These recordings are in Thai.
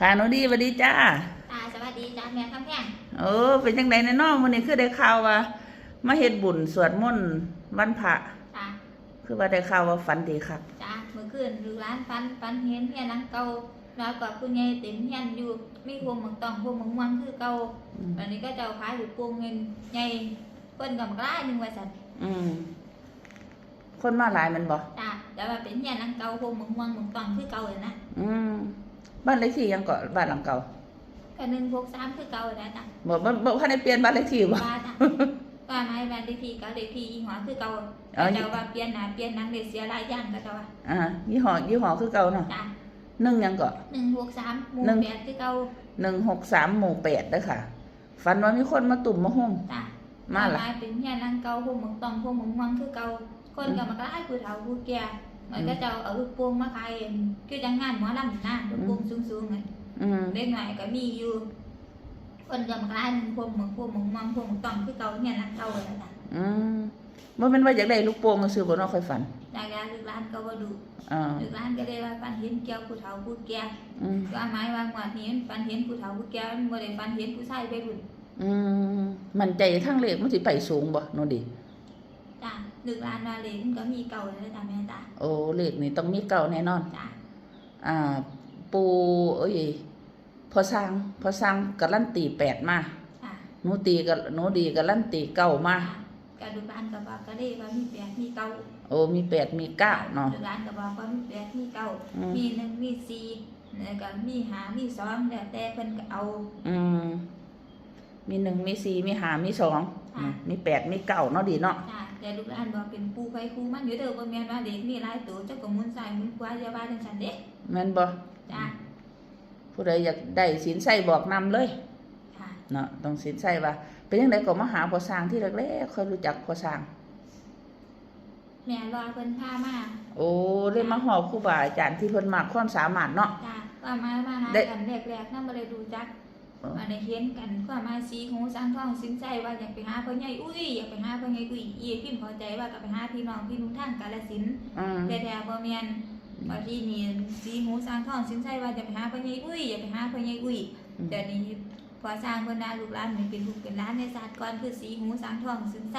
ค่ะหนูดีสวัสดีจ้าตาสวัสดีจ้าแม่คำแพงเออเป็นจังไดในน้องมื้อนี้คือได้ข่าวว่ามาเฮ็ดบุญสวดมนต์วันพระจ้าคือว่าได้ข่าวว่าฝันดีครับจ้าเมื่อคืนดูร้านฟันฟันเห็นเฮียนังเก่าแล้วก็คุณยายเต็มเฮียนอยู่มีพวงหมังตองพวงหมังม่วงคือเก่าอืมอันนี้ก็เจ้าขายอยู่พวงเงินใหญ่เพิ่นกับกล้าหนึ่งว่าสันอืมคนมาหลายแมันบ่จ้าแต่ว่าเป็นเฮียนังเก่าพวงหมังม่วงหมังตองคือเก่าเลยนะอืม บ้านเลขที่ยังเกาะบ้านหลังเก่าก็หนึ่งพวกสามคือเก่าเลยนะจ้าบ่บ่บ่ทันได้เปลี่ยนบ้านเลขที่บ่ว่าจ้าว่าไม้แบนเลขที่กับเลขที่อีหัวคือเก่าเอาเจ้าว่าเปลี่ยนหน้าเปลี่ยนหนังเด็เสียหลายอย่างก็เจ้าว่าอ่ายี่ห้อยี่ห้อคือเก่าเนาะจ้าหนึ่งยังเกาะหนึ่งพวกสามหมู่หนึ่งแปดคือเก่าหนึ่งหกสามหมู่แปดเด้อค่ะฝันว่ามีคนมาตุ่มมาห่มจ้ามาล่ะลายเป็นเฮียนังเก่าพวกหมึงตองพวกหมึงมังคือเก่าคนก็มากล้ายผู้เฒ่าผู้แก่ มันก็จะเอาลูกโป่งมาขายเองคือจังงานหมอลำนะลูกโป่งสูงๆไงอืมเล็กหน่อยก็มีอยู่ คนก็มากล้ายหนึ่งพวกหมึงพวกหมึงมังพวกหมึงตองคือเก่าเฮียนังเก่าเลยจ้ะอืมบ่แม่นว่าอยากได้ลูกโป่งซื่อบ่เนาะค่อยฝันจากการลูกร้านก็ว่าดูอ่าลูกร้านก็ได้ว่าฟันเห็นเกี่ยวผู้เฒ่าผู้แก่อืมว่าไม้ว่างวดนี้มันฟันเห็นผู้เฒ่าผู้แก่มันบ่ได้ฟันเห็นผู้ชายไปบุญอืมมันใจทั้งเลขมันสิไปสูงบ่โนดี จ้ะลูกร้านว่าเลยมันก็มีเก่าเลยจ้ะแม่จ้ะโอ้เลขนี่ต้องมีเก่าแน่นอน จ้ะอ่า ปูเอ้ยพอสร้างพอสร้างการันตีแปดมาจ้ะหนูตีกับหนูดีการันตีเก้ามา กระดูกบ้านก็บอกก็ได้ว่ามีแปดมีเก้าโอ้มีแปดมีเก้าเนาะ กระดูกบ้านก็บอกว่ามีแปดมีเก้าอืม มีหนึ่งมีสี่แล้วก็มีหามีสองแล้วแต่เพิ่นก็เอา อืมมีหนึ่งมีสี่มีห้ามีสองค่ะอืมมีแปดมีเก้าเนาะดีเนาะ จ้ะ แต่ลูกหลานบอกเป็นปูไปครูมันอยู่เด้อบ่แม่นว่าเด็กมีหลายตัวเจ้าก็หมุนซ้ายหมุนขวาอย่าว่าจังซั่นเด้แม่นบ่จ้ะผู้ใดอยากได้สินใส่บอกนำเลยค่ะเนาะต้องสินใส่ว่าเป็นยังไงก็มาหาพอสร้างที่แรกๆค่อยรู้จักพอสร้าง แม่รอเพิ่นพามาโอ้เลยมาหอบครูบาอาจารย์ที่เพิ่นมากความสามารถเนาะจ้ะว่ามามาหาได้ กันแรกๆนำบ่ได้รู้จักอ๋อ มาได้เห็นกันก็มาสีหูสังทองสินใจว่าอยากไปหาพ่อใหญ่อุ้ยอยากไปหาพ่อใหญ่อุ้ยอีพิมพ์พอใจว่าก็ไปหาพี่น้องพี่นุ่งทางกาฬสินธุ์อืมแต่แต่บ่แม่นว่าที่นี่สีหูสร้างทองสินใจว่าจะไปหาพ่อใหญ่อุ้ยอย่าไปหาพ่อใหญ่อุ้ยอืมแต่นี่พอสร้างเพิ่นน่าลูกหลานนี่เป็นลูกเป็นหลานในศาสตร์ก่อนคือสีหูสร้างทองสินใจ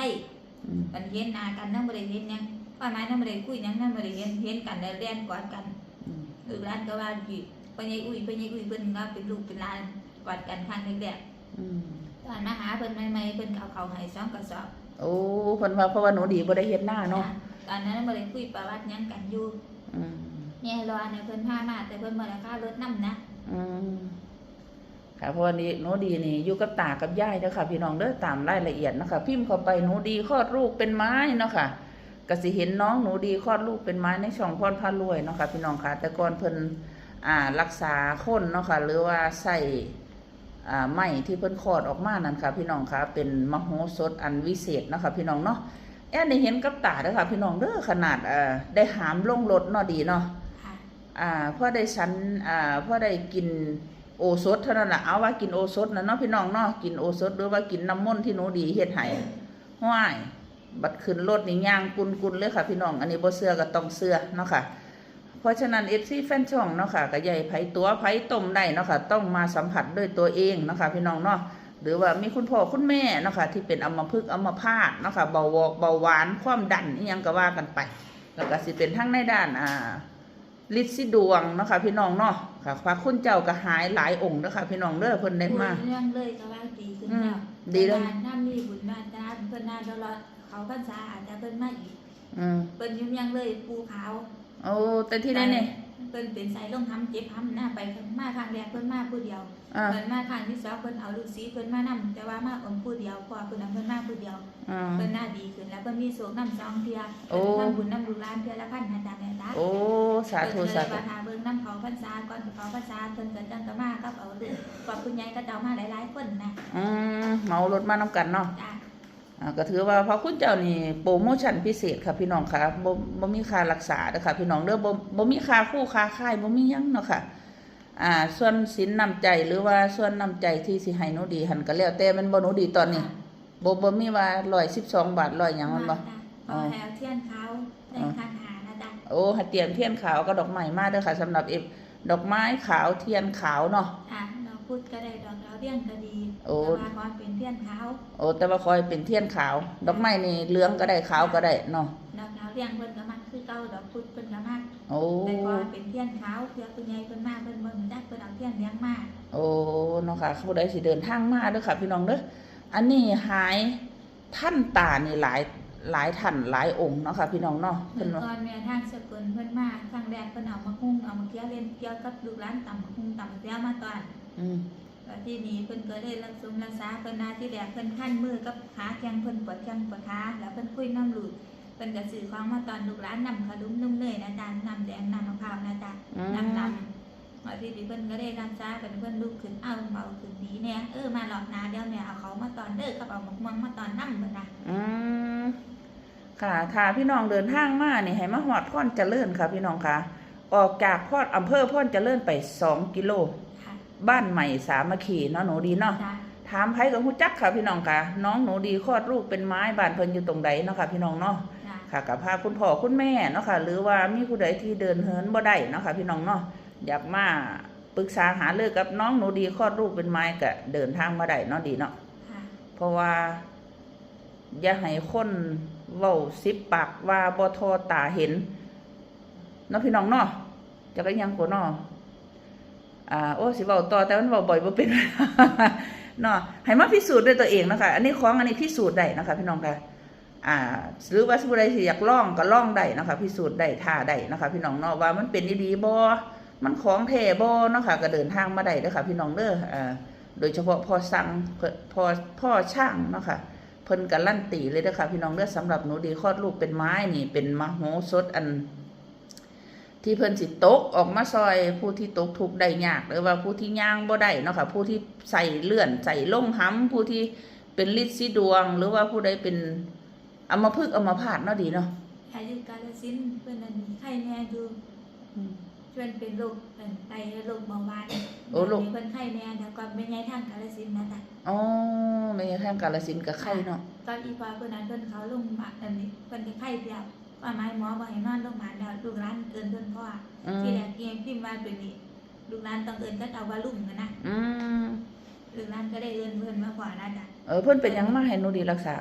อืมมันเห็นหน้ากันนำบ่ได้เห็นหยังว่าหมายนำบ่ได้คุยหยังนำบ่ได้เห็นเห็นกันแล้วเรียนกอดกันอืมลูกหลานก็ว่าอยู่พ่อใหญ่อุ้ยพ่อใหญ่อุ้ยเพิ่นว่าเป็นลูกเป็นหลาน กอดกันครั้งแรกอืมๆตอนมาหาเพิ่นใหม่ๆเพิ่นเอาเขาวให้สองกระสอบโอ้เพิ่นว่าเพราะว่าหนูดีบ่ได้เฮ็ดหน้าเนาะตอนนั้นบ่ได้คุยประวัติหยังกันอยู่อืมเนี่ยรอเนี่ยเพิ่นพามาแต่เพิ่นบ่ได้ค่ารถนำนะอืมค่ะเพราะวันนี้หนูดีนี่อยู่กับตากับยายเด้อค่ะ พี่น้องเด้อตามรายละเอียดนะคะพิมพ์เข้าไปหนูดีคลอดลูกเป็นไม้เนาะค่ะก็สิเห็นน้องหนูดีคลอดลูกเป็นไม้ในช่องพรพารวยเนาะค่ะพี่น้องค่ะ แต่ก่อนเพิ่นอ่ารักษาคนเนาะค่ะหรือว่าใส่อ่า ไม้ที่เพิ่นคลอดออกมานั่นค่ะ พี่น้องค่ะเป็นมโหสถอันวิเศษเนาะค่ะพี่น้องเนาะแอนได้เห็นกับตาเด้อค่ะ พี่น้องเด้อขนาดอ่าได้หามลงรถเนาะดีเนาะค่ะอ่าพ่อได้สันอ่าพ่อได้กินโอสถเท่านั้นแหละเอาว่ากินโอสถนะเนาะพี่น้องเนาะกินโอสถหรือว่ากินน้ำมนต์ที่หนูดีเฮ็ดให้ห้วยบัดขึ้นรถนี่ย่างกุนกุนๆเลยค่ะ พี่น้อง อันนี้บ่เสื้อก็ต้องเสื้อเนาะค่ะเพ ราะฉะนั้น FC แฟนช่องเนาะค่ะก็ใหญ่ไผตัวไผต้มได้เนาะค่ะต้องมาสัมผัสด้วยตัวเองเนาะค่ะพี่น้องเนาะหรือว่ามีคุณพ่อคุณแม่เนาะค่ะที่เป็นอัมพฤกษ์อัมพาตเนาะค่ะเบาหวอกเบาหวานความดันอีหยังก็ว่ากันไป แล้วก็สิเป็นทั้งในด้านอ่าฤทธิ์สิดวงเนาะคะพี่น้องเนาะค่ะพระคุณเจ้าก็หายหลายองค์เนาะคะพี่น้องเด้อเพิ่นได้มาเรื่องเลยก็ว่าดีขึ้นอืมแล้วดีแล้วแต่ว่าถ้ามีบุญมาตราเพิ่นน่าตลอดเขาพรรษาอาจจะเพิ่นมาอีกอืมเพิ่นยุ่งยังเลยปูขาว โอ้แต่ที่นั่นนี่เพิ่นเป็นสายลงทำเจ็บทำหน้าไปมาครั้งแรกเพิ่นมาผู้เดียวอ่าเพิ่นมาครั้งที่สองเพิ่นเอาลูกศิษย์เพิ่นมานํแต่ว่ามาองค์ผู้เดียวพอเพิ่นนำเพิ่นมาผู้เดียวอ่าเพิ่นหน้าดีขึ้นแล้วเพิ่นมีโศกน้ำสองเทียโอ้เพิ่นทำบุญน้ำลูกหลานเทียละพันอาจารย์แม่ตาโอ้สาธุเพิ่นสาก็เลยธุว่าหาเบิ่งน้ำเขาพรรษาก่อนเขาพรรษาเพิ่นก็จังก็มากับเอาเด้อกว่าคุณยายก็เจ้ามาหลายๆคนนะอืมเหมารถมานํกันเนาะจ้าอ่า ก็ถือว่าพระคุณเจ้านี่โปรโมชั่นพิเศษค่ะพี่น้องค่ะบ่บ่มีค่ารักษาเด้อค่ะพี่น้องเด้อบ่บ่มีค่าคู่ค่าค่ายบ่มีหยังเนาะค่ะอ่าส่วนสินน้ำใจหรือว่าส่วนน้ำใจที่สิให้หนูดีหันก็แล้วแต่มันบ่หนูดีตอนนี้บ่บ่มีว่า112บาท100หยังมันบ่ขอให้เอาเทียนเขาในคันหานะจ๊ะโอ้หัดเตรียมเทียนขาวกับดอกไม้มาเด้อค่ะสำหรับเอฟดอกไม้ขาวเทียนขาวเนาะ อะดอกพุธก็ได้ดอกดาวเรืองก็ดีโอ้ แต่ว่าขอเป็นเทียนขาวโอ้แต่ว่าคอยเป็นเทียนขาว ดอกไม้นี่เหลืองก็ได้ขาวก็ได้เนาะดอกดาวเรืองเพิ่นก็มักคือเก่าดอกพุธเพิ่นก็มักโอ้แต่ขอเป็นเทียนขาวเพื่อคุณยายเพิ่นมาเพิ่นเบิ่งจักเพิ่นเอาเทียนเลี้ยงมาโอ้เนาะค่ะผู้ใดสิเดินทางมาเด้อค่ะ พี่น้องเด้ออันนี้หายท่านตานี่หลายหลายท่านหลายองค์เนาะค่ะพี่น้องเนาะเมื่เพิ่นอว่า ก่อนแม่ทางสกุลเพิ่นมาครั้งแรกเพิ่นเอามาหุ้งเอามาเคี้ยวเล่นเกี่ยวกับลูกหลานตำบักหุ้งตำบักเตี้ยมาตอนอืม แล้วที่นี้เพิ่นก็ได้รักษารักษาเพิ่นนาที่แรกเพิ่นขั้นมือกับขาแข้งเพิ่นปวดแข้งปวดขาแล้วเพิ่นคุยน้ำหลุดเพิ่นก็สื่อของมาตอนลูกหลานนำขนมนุ่มเนยนะจ๊ะน้ำแดงน้ำมะพร้าวนะจ๊ะอืมน้ำดำแล้วที่นี้เพิ่นก็ได้รักษาเพิ่นเพิ่นลุกขึ้นเอาเบาขึ้นดีแน่เออมาหลอกนาเดี๋ยวแม่เอาเขามาตอนเด้อกับเอาหมกม่วงมาตอนน้ำเพิ่นนะอืมค่ะถ้าพี่น้องเดินทางมานี่ให้มาฮอดพรเจริญค่ะ พี่น้องค่ะ ออกจากพอดอำเภอพรเจริญไปสองกิโลค่ะ บ้านใหม่สามัคคีเนาะหนูดีเนาะจ้ะถามไผกับฮู้จักค่ะพี่น้องค่ะ น้องหนูดีคลอดลูกเป็นไม้บ้านเพิ่นอยู่ตรงใดเนาะค่ะ พี่น้องเนาะจ้ะค่ะกับพาคุณพ่อคุณแม่เนาะค่ะ หรือว่ามีผู้ใดที่เดินเหินบ่ได้เนาะค่ะ พี่น้องเนาะอยากมาปรึกษาหารือกับน้องหนูดีคลอดลูกเป็นไม้ก็เดินทางมาได้เนาะดีเนาะค่ะเพราะว่า อย่าให้คนเว้าสิบปากว่าบ่ทอตาเห็นเนาะพี่น้องเนาะจะก็ยังกว่าเนาะ อ่าโอ้สิเว้าต่อแต่มันเว้าบ่อยบ่เป็นเนาะให้มาพิสูจน์ด้วยตัวเองนะคะ อันนี้ของอันนี้พิสูจน์ได้นะคะ พี่น้องค่ะอ่าหรือว่าผู้ใดที่อยากล่องก็ล่องได้นะคะ พิสูจน์ได้ท่าได้นะคะ พี่น้องเนาะว่ามันเป็นดีบ่มันของแท้บ่เนาะค่ะก็เดินทางมาได้เด้อค่ะพี่น้องเด้ออ่าโดยเฉพาะพ่อสั่งพ่อพ่อช่างเนาะค่ะเพิ่นการลั่นตีเลยเด้อค่ะพี่น้องเด้อสำหรับหนูดีคลอดลูกเป็นไม้นี่เป็นมโหสถอัน ที่เพิ่นสิตกออกมาซอยผู้ที่ตกทุกข์ได้ยากหรือว่าผู้ที่ย่างบ่ได้เนาะค่ะผู้ที่ใส่เลื่อนใส่ลงห้ำผู้ที่เป็นฤทธิ์สีดวง หรือว่าผู้ใดเป็นอัมพฤกษ์อัมพาตเนาะดีเนาะอายุกาลสินธุ์เพิ่นนั่นมีไข้แน่อยู่เพื่อนเป็นโรคเป็นไตโรคเบาหวานโอ้ลูกเพื่อนไข้แน่แต่ก่อนเป็นไงทางกาลสินธุ์นะจ๊ะอ๋อไม่ใช่ทางกาลสินธุ์กับไข่เนาะตอนอีพอเพื่อนนั้นเพื่อนเขาลงมาอันนี้เพื่อนเป็นไข้เดียว ว่าไม้หมอบอกให้นอนโรงพยาบาลแล้วลูกร้านเอินเพื่อนพ่ออืมที่แรกเกียงพิมพ์มาเป็นนี่ลูกร้านต้องเอินก็เอาว่าลุ่มกันนะอืมลูกร้านก็ได้เอินเพื่อนมาก่อนนะจ๊ะเออเพิ่นเป็นหยังมาให้หนูดีรักษา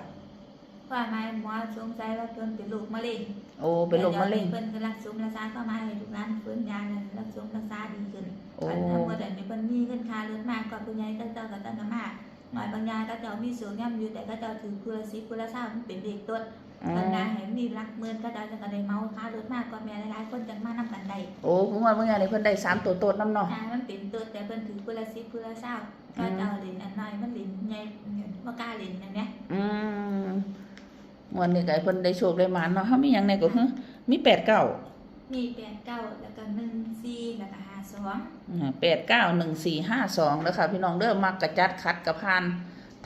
ว่าไม้หมอสงสัยว่าเพื่อนเป็นโรคมะเร็งโอ้เป็นโรคมะเร็ง เพื่อนก็รักษารักษาก็มาให้ลูกร้านเพื่อนยาเลยรักษารักษาดีขึ้นโอ้ อันทั้งหมดอันนี้มันมีเงินค่ารถมากกว่าคุณยายก็เจ้ากับตั้งมากหน่อยบางยาก็เจ้ามีสูงย่ำอยู่แต่ก็เจ้าถือคุละสิคุละเศร้ามันเป็นเด็กต้นอืบางมยาเห็นมีรักเมินก็เจ้าจะกระไดเมาค่ารถมากกว่าแม่หลายๆคนจังมานำกันได้โอ้ผมว่าเมื่อไงนี่เพิ่นได้สามตัวโตดน้ำเนาะอ่ามันเป็นต้นแต่เพิ่นถือคุละสิคุละเศร้าก็เจ้าเล่นอันน้อยมันเล่นใหญ่บ่กล้าเล่นอันเนี้ยอืมวันนี้ไก่เพิ่นได้โชคได้หมานเนาะเฮามีหยังในก็คือมีแปดเก้ามีแปดเก้าแล้วก็หนึ่งสี่แล้วก็ห้าสองแปดเก้าหนึ่งสี่ห้าสองเด้อค่ะพี่น้องเด้อมักกระจัดคัดกระพาน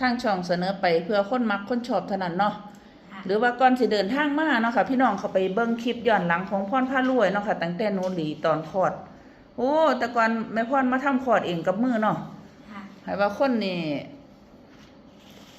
ทางช่องเสนอไปเพื่อคนมักคนชอบเท่านั้นเนาะค่ะ หรือว่าก่อนสิเดินทางมาเนาะค่ะ พี่น้องเขาไปเบิ่งคลิปย้อนหลังของพรพารวยเนาะค่ะตั้งแต่หนูหลีตอนคลอด โอ้แต่ก่อนแม่พรมาทำคลอดเองกับมือเนาะค่ะให้ว่าคนนี่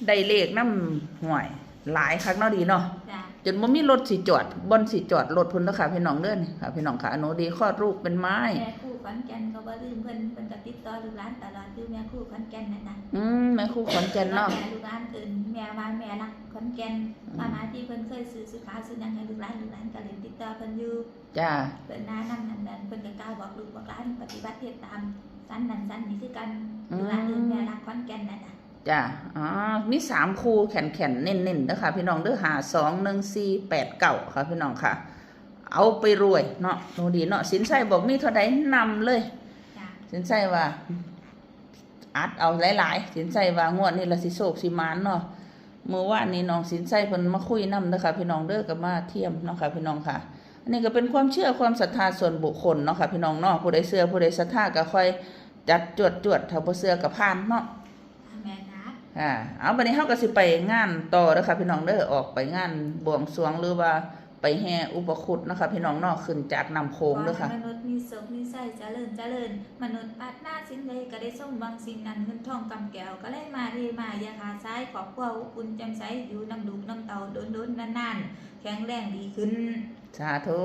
ได้เลขน้ำห่วย หลายคักเนาะดีเนาะจ้ะจนบ่มีรถสิจอดบนสิจอดรถพุ่นเด้อค่ะพี่น้องเด้อนี่ค่ะพี่น้องค่ะหนูดีคลอดลูกเป็นไม้แม่ครู่ ขอนแก่นก็บ่ลืมเพิ่นเพิ่นก็ติดต่อลูกหลานตลอดคือแม่ครู่ขอนแก่นนั่นน่ะอืมแม่ครูขอนแก่นเนาะแม่ลูกหลานอื่นแม่ว่าแม่รักขอนแก่นอืมมาหาที่เพิ่นเคยซื้อสุขาซื้อหยังให้ลูกหลานลูกหลานก็เล่นติดต่อเพิ่นอยู่จ้าเพิ่นน้านำนั่นนั่นเพิ่นก็กล่าวบอกลูกบอกหลานปฏิบัติเฮ็ดตามสันนั่นสันนี่คือกันลูกหลานอื่นแม่รักขอนแก่นนั่นน่ะจ้าอ๋อมีสามคู่แข็งแข็งๆเน้นๆเด้อค่ะพี่น้องเด้อหาสองหนึ่งสี่แปดเก้าค่ะพี่น้องค่ะ เอาไปรวยเนาะหนูดีเนาะสินใส่บอกมีเท่าใดนำเลยจ้ะสินใส่ว่า อัดเอาหลาย ๆ สินใส่ว่างวดนี้ละสิโศกสิมานเนาะเมื่อวานนี้น้องสินใส่เพิ่นมาคุยนำเด้อค่ะพี่น้องเด้อกับมาเทียมเนาะค่ะพี่น้องค่ะ อันนี้ก็เป็นความเชื่อความศรัทธาส่วนบุคคลเนาะค่ะพี่น้องเนาะผู้ใดเชื่อผู้ใดศรัทธาก็ค่อยจัดจวดจวดๆถ้าบ่เชื่อก็ผ่านเนาะแม่นะอ่าเอาบัดนี้เฮาก็สิไปงานต่อเด้อค่ะพี่น้องเด้อออกไปงานบวงสรวงหรือว่า ไปแห่อุปคุตเนาะค่ะพี่น้องเนาะขึ้นจากน้ำโขงเด้อค่ะขให้มนุษย์มีสุขมีไส้เจริญเจริญ มนุษย์ปรารถนาสิ่งใดก็ได้สมหวังสิ่งนั้นเงินทองกำแก้วก็เลยมาเทมาอย่าขาดซ้ายขอบครัวอบอุ่นแจ่มใสอยู่น้ำดุกน้ำเตาโดนๆนานๆ แข็งแรงดีขึ้น สาธุ